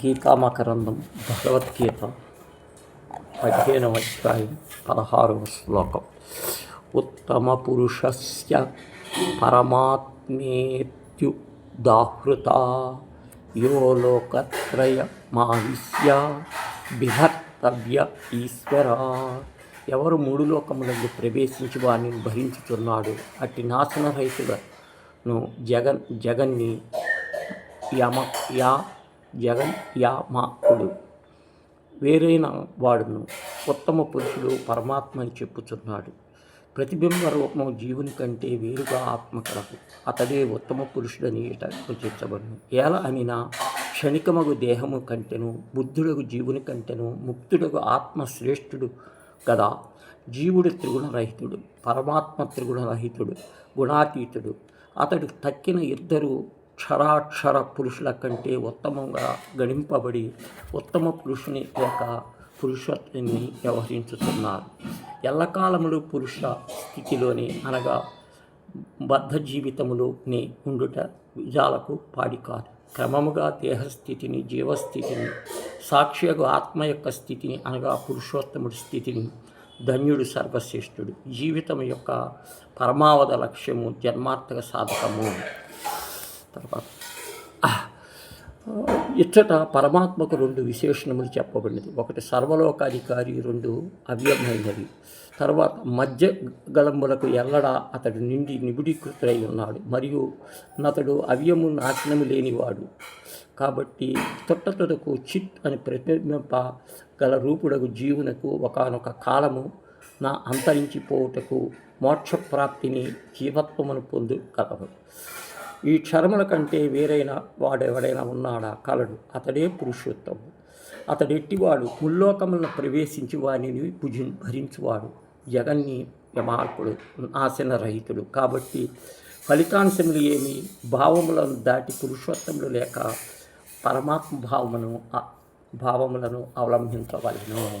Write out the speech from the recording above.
గీతామకరందం భగవద్గీత పదిహేనవ అధ్యాయం పదహారవ శ్లోకం. ఉత్తమ పురుషస్య పరమాత్మేత్యుదాహృత యో లోకత్రయ మావిష్య బిహర్తవ్య ఈశ్వర. ఎవరు మూడు లోకములందు ప్రవేశించి వారిని భరించుతున్నాడు అట్టి నాశన రైతులను జగన్ జగన్ని యమ యా జగన్ యామకుడు వేరైన వాడును. ఉత్తమ పురుషుడు పరమాత్మ అని చెప్పుచున్నాడు. ప్రతిబింబ రూపము జీవుని కంటే వేరుగా ఆత్మ కలదు. అతడే ఉత్తమ పురుషుడని సూచించబడును ఎలా అనినా క్షణికమగు దేహము కంటెను బుద్ధుడగు జీవుని కంటెను ముక్తుడగు ఆత్మ శ్రేష్ఠుడు కదా. జీవుడు త్రిగుణరహితుడు పరమాత్మ త్రిగుణరహితుడు గుణాతీతుడు. అతడు తక్కిన ఇద్దరు క్షరాక్షర పురుషుల కంటే ఉత్తమంగా గణింపబడి ఉత్తమ పురుషుని యొక్క పురుషత్వాన్ని వ్యవహరించుతున్నారు. ఎల్లకాలములు పురుష స్థితిలోనే అనగా బద్ధ జీవితములోనే ఉండుట విజాలకు పాడి కాదు. క్రమముగా దేహస్థితిని జీవస్థితిని సాక్షియగు ఆత్మ యొక్క స్థితిని అనగా పురుషోత్తముడి స్థితిని ధన్యుడు సర్వశ్రేష్ఠుడు. జీవితం యొక్క పరమావధ లక్ష్యము జన్మార్థక సాధకము. తర్వాత. ఇచ్చట పరమాత్మకు రెండు విశేషణములు చెప్పబడినది. ఒకటి సర్వలోకాధికారి రెండు అవ్యమైనవి తర్వాత మధ్య గలంబులకు ఎల్లడా అతడు నిండి నిబిడీకృతుడై ఉన్నాడు. మరియు అతడు అవ్యము నాశనము లేనివాడు. కాబట్టి తొట్టతుటకు చిత్ అని ప్రతిబింబ గల రూపుడకు జీవునకు ఒకనొక కాలము నా అంతరించిపోవుటకు మోక్షప్రాప్తిని జీవత్వమును పొందు కలవు ఈ చర్మల కంటే వేరైన వాడెవడైనా ఉన్నాడా? కలడు. అతడే పురుషోత్తము. అతడెట్టివాడు ముల్లోకములను ప్రవేశించి వాడిని భుజి భరించువాడు. జగన్ని యమార్పుడు ఆశన రహితుడు. కాబట్టి ఫలితాంశములు ఏమి? భావములను దాటి పురుషోత్తములు లేక పరమాత్మ భావమును భావములను అవలంబించవలను.